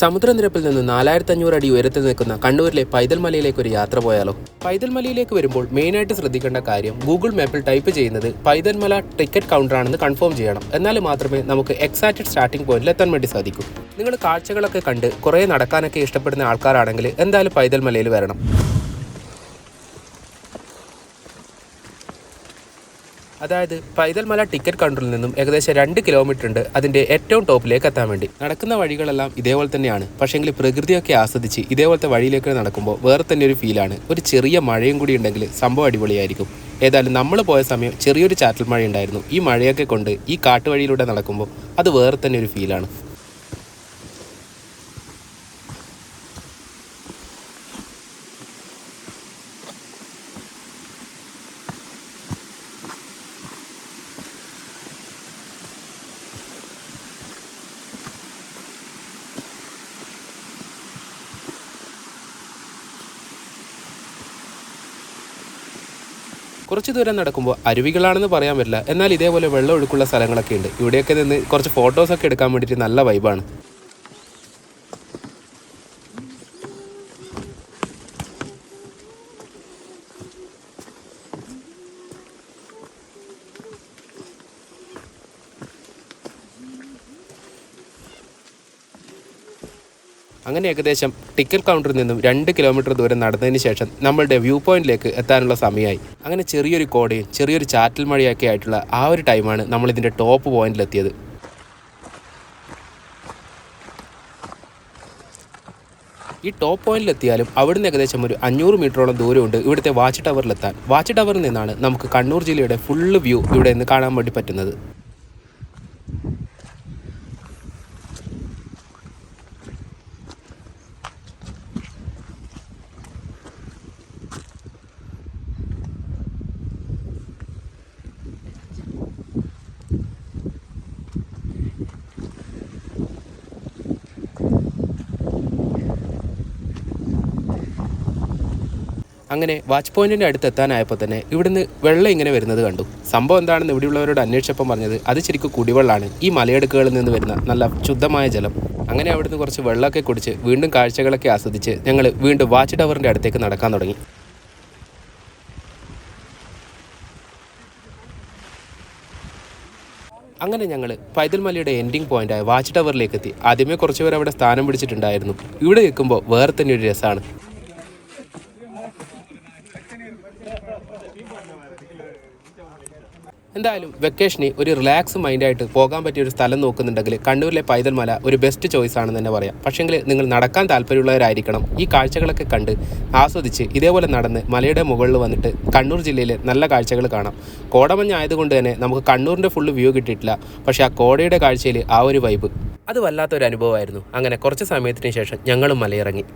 സമുദ്രനിരപ്പിൽ നിന്ന് നാലായിരത്തി അഞ്ഞൂറ് അടി ഉയരത്തിൽ നിൽക്കുന്ന കണ്ണൂരിലെ പൈതൽ മലയിലേക്ക് ഒരു യാത്ര പോയാലോ? പൈതൽ മലയിലേക്ക് വരുമ്പോൾ മെയിനായിട്ട് ശ്രദ്ധിക്കേണ്ട കാര്യം ഗൂഗിൾ മാപ്പിൽ ടൈപ്പ് ചെയ്യുന്നത് പൈതൽ മല ടിക്കറ്റ് കൗണ്ടറാണെന്ന് കൺഫേം ചെയ്യണം. എന്നാൽ മാത്രമേ നമുക്ക് എക്സാക്റ്റ് സ്റ്റാർട്ടിംഗ് പോയിന്റിൽ എത്താൻ വേണ്ടി സാധിക്കൂ. നിങ്ങൾ കാഴ്ചകളൊക്കെ കണ്ട് കുറേ നടക്കാനൊക്കെ ഇഷ്ടപ്പെടുന്ന ആൾക്കാരാണെങ്കിൽ എന്തായാലും പൈതൽ മലയിൽ വരണം. അതായത് പൈതൽമല ടിക്കറ്റ് കൗണ്ടറിൽ നിന്നും ഏകദേശം രണ്ട് കിലോമീറ്റർ ഉണ്ട് അതിന്റെ ഏറ്റവും ടോപ്പിലേക്ക് എത്താൻ വേണ്ടി. നടക്കുന്ന വഴികളെല്ലാം ഇതേപോലെ തന്നെയാണ്. പക്ഷേങ്കിൽ പ്രകൃതിയൊക്കെ ആസ്വദിച്ച് ഇതേപോലത്തെ വഴിയിലേക്ക് നടക്കുമ്പോൾ വേറെ തന്നെ ഒരു ഫീലാണ് ഒരു ചെറിയ മഴയും കൂടി ഉണ്ടെങ്കിൽ സംഭവം അടിപൊളിയായിരിക്കും. ഏതായാലും നമ്മൾ പോയ സമയം ചെറിയൊരു ചാറ്റൽ മഴ ഉണ്ടായിരുന്നു ഈ മഴയൊക്കെ കൊണ്ട് ഈ കാട്ടുവഴിയിലൂടെ നടക്കുമ്പോൾ അത് വേറെ തന്നെ ഒരു ഫീലാണ് കുറച്ച് ദൂരം നടക്കുമ്പോൾ അരുവികളാണെന്ന് പറയാൻ പറ്റില്ല. എന്നാൽ ഇതേപോലെ വെള്ളം ഒഴുക്കുള്ള സ്ഥലങ്ങളൊക്കെ ഉണ്ട്. ഇവിടെയൊക്കെ നിന്ന് കുറച്ച് ഫോട്ടോസൊക്കെ എടുക്കാൻ വേണ്ടിയിട്ട് നല്ല വൈബാണ് അങ്ങനെ ഏകദേശം ടിക്കറ്റ് കൗണ്ടറിൽ നിന്നും രണ്ട് കിലോമീറ്റർ ദൂരം നടന്നതിന് ശേഷം നമ്മളുടെ വ്യൂ പോയിന്റിലേക്ക് എത്താനുള്ള സമയമായി. അങ്ങനെ ചെറിയൊരു കോടയും ചെറിയൊരു ചാറ്റൽ മഴയൊക്കെ ആയിട്ടുള്ള ആ ഒരു ടൈമാണ് നമ്മൾ ഇതിന്റെ ടോപ്പ് പോയിന്റിലെത്തിയത് ഈ ടോപ്പ് പോയിന്റിൽ പോയിന്റിലെത്തിയാലും അവിടുന്ന് ഏകദേശം ഒരു അഞ്ഞൂറ് മീറ്ററോളം ദൂരമുണ്ട് ഇവിടുത്തെ വാച്ച് ടവറിലെത്താൻ വാച്ച് ടവറിൽ നിന്നാണ് നമുക്ക് കണ്ണൂർ ജില്ലയുടെ ഫുള്ള് വ്യൂ ഇവിടെ നിന്ന് കാണാൻ വേണ്ടി പറ്റുന്നത്. അങ്ങനെ വാച്ച് പോയിന്റിന്റെ അടുത്ത് എത്താനായപ്പോൾ തന്നെ ഇവിടുന്ന് വെള്ളം ഇങ്ങനെ വരുന്നത് കണ്ടു. സംഭവം എന്താണെന്ന് ഇവിടെയുള്ളവരോട് അന്വേഷിച്ചപ്പം പറഞ്ഞത് അത് ശരിക്കും കുടിവെള്ളമാണ്. ഈ മലയിടുക്കുകളിൽ നിന്ന് വരുന്ന നല്ല ശുദ്ധമായ ജലം. അങ്ങനെ അവിടുന്ന് കുറച്ച് വെള്ളമൊക്കെ കുടിച്ച് വീണ്ടും കാഴ്ചകളൊക്കെ ആസ്വദിച്ച് ഞങ്ങൾ വീണ്ടും വാച്ച് ടവറിന്റെ അടുത്തേക്ക് നടക്കാൻ തുടങ്ങി. അങ്ങനെ ഞങ്ങൾ പൈതൽ മലയുടെ എൻഡിങ് പോയിന്റായ വാച്ച് ടവറിലേക്ക് എത്തി. ആദ്യമേ കുറച്ചുപേർ അവിടെ സ്ഥാനം പിടിച്ചിട്ടുണ്ടായിരുന്നു. ഇവിടെ നിൽക്കുമ്പോൾ വേറെ തന്നെ ഒരു രസമാണ് എന്തായാലും വെക്കേഷന് ഒരു റിലാക്സ് മൈൻഡായിട്ട് പോകാൻ പറ്റിയ ഒരു സ്ഥലം നോക്കുന്നുണ്ടെങ്കിൽ കണ്ണൂരിലെ പൈതൽമല ഒരു ബെസ്റ്റ് ചോയ്സ് ആണെന്ന് തന്നെ പറയാം. പക്ഷേങ്കിൽ നിങ്ങൾ നടക്കാൻ താല്പര്യമുള്ളവരായിരിക്കണം. ഈ കാഴ്ചകളൊക്കെ കണ്ട് ആസ്വദിച്ച് ഇതേപോലെ നടന്ന് മലയുടെ മുകളിൽ വന്നിട്ട് കണ്ണൂർ ജില്ലയിലെ നല്ല കാഴ്ചകൾ കാണാം. കോടമഞ്ഞ് ആയതുകൊണ്ട് തന്നെ നമുക്ക് കണ്ണൂരിന്റെ ഫുള്ള് വ്യൂ കിട്ടിയിട്ടില്ല. പക്ഷേ ആ കോടയുടെ കാഴ്ചയിൽ ആ ഒരു വൈബ് അത് വല്ലാത്തൊരു അനുഭവമായിരുന്നു. അങ്ങനെ കുറച്ച് സമയത്തിന് ശേഷം ഞങ്ങളും മലയിറങ്ങി.